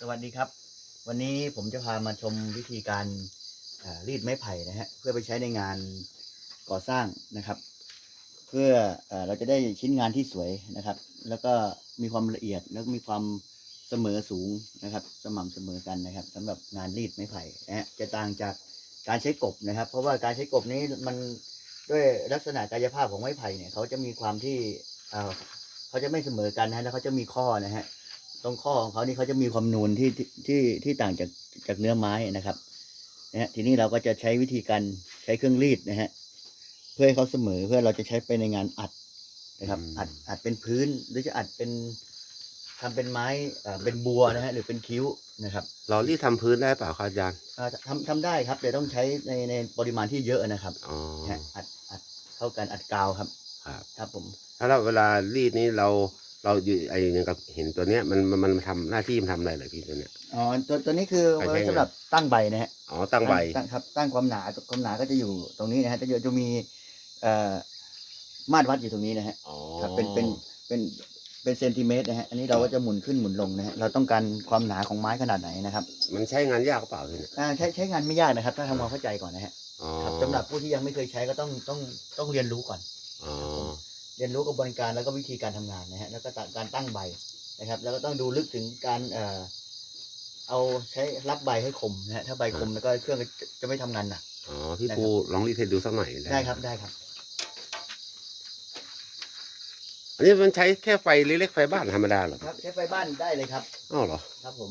สวัสดีครับ วันนี้ผมจะพามาชมวิธีการรีดไม้ไผ่นะฮะเพื่อไปใช้ในงานก่อสร้างนะครับ เพื่อเอเราจะได้ชิ้นงานที่สวยนะครับ แล้วก็มีความละเอียดแล้วมีความเสมอสูงนะครับ สม่ำเสมอกันนะครับสำหรับงานรีดไม้ไผ่นะฮะจะต่างจากการใช้กบนะครับ เพราะว่าการใช้กบนี้มันด้วยลักษณะกายภาพของไม้ไผ่เนี่ยเขาจะมีความที่เเขาจะไม่เสมอกันนะฮะแล้วเขาจะมีข้อนะฮะ ตรงข้อของเขานี่เขาจะมีความนูนที่ที่ที่ที่ต่างจากจากเนื้อไม้นะครับนะฮะทีนี้เราก็จะใช้วิธีการใช้เครื่องรีดนะฮะเพื่อให้เขาเสมอเพื่อเราจะใช้ไปในงานอัดนะครับอืมอัดอัดเป็นพื้นหรือจะอัดเป็นทำเป็นไม้อ่าเป็นบัวนะฮะหรือเป็นคิ้วนะครับเรารีดทำพื้นได้เปล่าครับอาจารย์อ่าทำทำได้ครับแต่ต้องใช้ในในปริมาณที่เยอะนะครับอ๋อนะฮะอัดอัดเข้ากันอัดกาวครับ ครับ ครับผมถ้าเราเวลารีดนี้เรา เราอยู่ไอ้อย่างกับเห็นตัวเนี้ยมันมันมันทำหน้าที่มันทำอะไรเหรอพี่ตัวเนี้ย อ๋อตัวตัวนี้คือใช้ไว้ไง สำหรับตั้งใบนะฮะอ๋อตั้งใบตั้งครับตั้งความหนาความหนาก็จะอยู่ตรงนี้นะฮะจะอยู่จะมีเอ่อมาตรวัดอยู่ตรงนี้นะฮะอ๋อครับเป็นเป็นเป็นเป็นเซนติเมตรนะฮะอันนี้เราก็จะหมุนขึ้นหมุนลงนะฮะเราต้องการความหนาของไม้ขนาดไหนนะครับมันใช้งานยากหรือเปล่าพี่เนี่ยอ่าใช้ใช้งานไม่ยากนะครับ ถ้าทำความเข้าใจก่อนนะฮะอ๋อครับสำหรับผู้ที่ยังไม่เคยใช้ก็ต้องต้องต้องเรียนรู้ก่อน อ๋อ เรียนรู้กระบวนการแล้วก็วิธีการทำงานนะฮะแล้วก็การตั้งใบนะครับ แล้วก็ต้องดูลึกถึงการเอ่อเอาใช้รับใบให้คมนะฮะถ้าใบคมแล้วก็เครื่องก็จะจะไม่ทำงานหนักอ๋อพี่ได้ครับปูลองรีดให้ดูสักหน่อยได้ครับได้ครับ อันนี้มันใช้แค่ไฟเล็กๆไฟบ้านธรรมดาเหรอครับใช้ไฟบ้านได้เลยครับอ้าวเหรอครับผม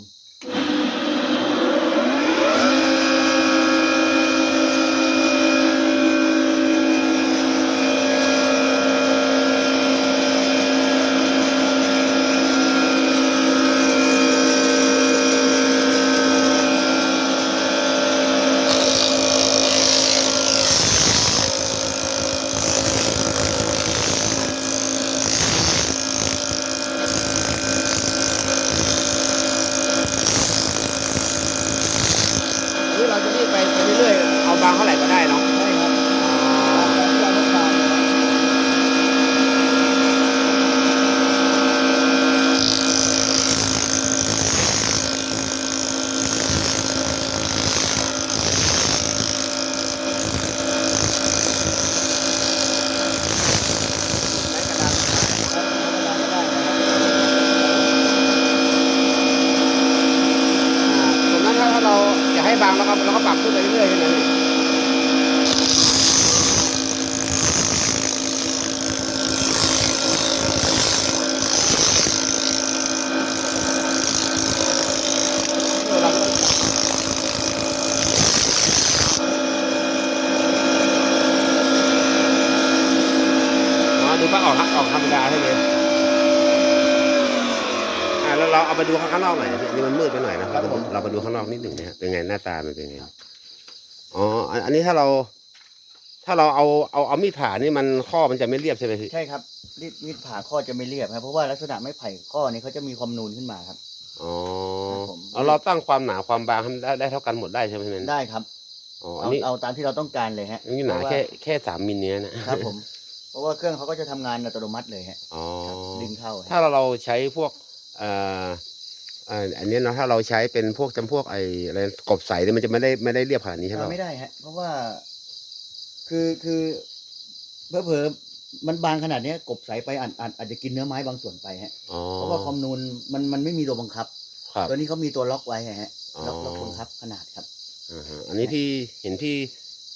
อันนี้เราจะรีด ไปเรื่อยๆเอาบางเท่าไหร่ก็ได้เนาะ ใช่ครับเราต้องการ ตรงนั้นถ้าเราอยา กให้บแล้วก็เราปรับขึ้นไปเรื่อยๆใช่ไหมพี่เราก็อ๋อดูว่าออกออกธรรมดาใหมอ่า แล้วเราเอาไปดูข้างนอกหน่อยนะพี่นี่มันมืดไปหน่อยนะครับผมเราไปดูข้างนอกนิดหนึ่งนะฮะเป็นไงหน้าตามันเป็นไงอ๋ออันอันนี้ถ้าเรา ถ้าเราเอาเอาเอามีดผ่านี่มันข้อมันจะไม่เรียบใช่ไหมพี่ใช่ครับรีดมีดผ่าข้อจะไม่เรียบครับเพราะว่าลักษณะไม้ไผ่ข้อนี้เขาจะมีความนูนขึ้นมาครับอ๋อครับผมเอาเราตั้งความหนาความบางให้มันได้ได้เท่ากันหมดได้ใช่ไหมพี่ได้ครับอ๋ออันเอานี้เอาตามที่เราต้องการเลยฮะอันนี้หนาเพระว่แค่แค่สามมิลเนี้ยนะครับผม เพราะว่าเครื่องเขาก็จะทำงานอัตโนมัติเลยฮะอ๋อครับดึงเข้าฮะถ้าเราเราใช้พวกเอ่อเอ่ออันนี้เนาะถ้าเราใช้เป็นพวกจำพวกไอ้อะไรกบใสเนี่ยมันจะไม่ได้ไม่ได้เรียบขนาดนี้ใช่ไหมเอาไม่ได้ฮะเพราะว่า คือคือเผลอๆมันบางขนาดเนี้ยกบใสไปอาจอาจอาจจะกินเนื้อไม้บางส่วนไปฮะอ๋อเพราะว่าความนูนมันมันไม่มีตัวบังคับครับตัวนี้เขามีตัวล็อกไว้ฮะล็อกอ๋อล็อกบังคับขนาดครับอ่าฮะอันนี้พี่เห็นพี่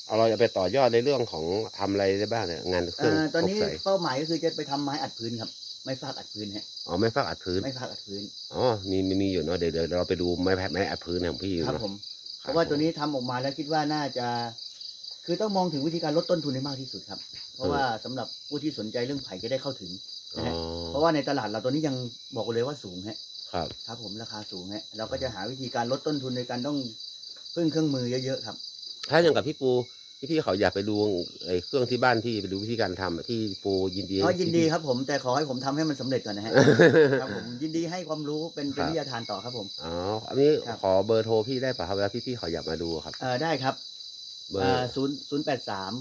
เอาเราจะไปต่อยอดในเรื่องของทำอะไรได้บ้างเนี่ยงานเครื่องอ่าตอนนี้กบใสเป้าหมายก็คือจะไปทำไม้อัดพื้นครับ ไม้ฟากอัดพื้นฮะอ๋อไม่ฟักอัดพื้นไม้ฟากอัดพื้นอ๋อมีมีมีอยู่เนาะเดี๋ยวเดี๋ยวเราไปดูไม้แผ่ไม้อัดพื้นของพี่อยู่ครับเนาะผมเพราะว่าตัวนี้ทำออกมาแล้วคิดว่าน่าจะ คือต้องมองถึงวิธีการลดต้นทุนให้มากที่สุดครับ เพราะว่าสำหรับผู้ที่สนใจเรื่องไผ่จะได้เข้าถึงอ๋นะฮะอเพราะว่าในตลาดเราตัวนี้ยังบอกเลยว่าสูงฮะครับ ครับ ผมราคาสูงฮะเราก็จะหาวิธีการลดต้นทุนในการต้องพึ่งเครื่องมือเยอะๆครับ ถ้าอย่างกับพี่ปู ที่พี่เขาอยากไปดูไอ้เครื่องที่บ้านพี่ไปดูวิธีการทำอะที่ปูยินดีก็ยินดีครับผมแต่ขอให้ผมทำให้มันสำเร็จก่อนนะฮะครับผมยินดีให้ความรู้เป็นเป็นวิทยาทานต่อครับผมอ๋ออันนี้ครับขอเบอร์โทรพี่ได้ป่ะครับเวลาพี่พี่เขาอยากมาดูครับเอ่อได้ครับเบอเอ่อร์ศูนย์ศูนย์แปดสาม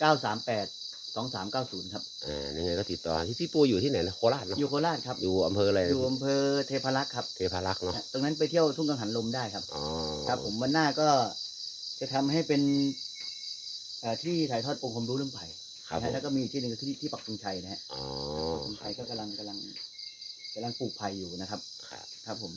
เก้าสามแปดสองสามเก้าศูนย์ครับอ่ายังไงก็ติดต่อที่พี่ปูอยู่ที่ไหนนะโคราชเนาะอยู่โคราชครับอยู่อำเภออะไรอยู่อำเภอเทพารักษ์ครับเทพารักษ์เนาะตรงนั้นไปเที่ยวทุ่งกังหันลมได้ครับอ๋อครับผมวันหน้าก็จะทำให้เป็น เอ่อที่ถ่ายทอดองค์ความรู้เรื่องไผ่ครับผนะฮะมแล้วก็มีอีกที่หนึ่งคือที่ที่ปักธงชัยนะฮะอ๋อปักธงชัยก็กำลังกำลังกำลังปลูกไผ่อยู่นะครับ ครับ ครับผม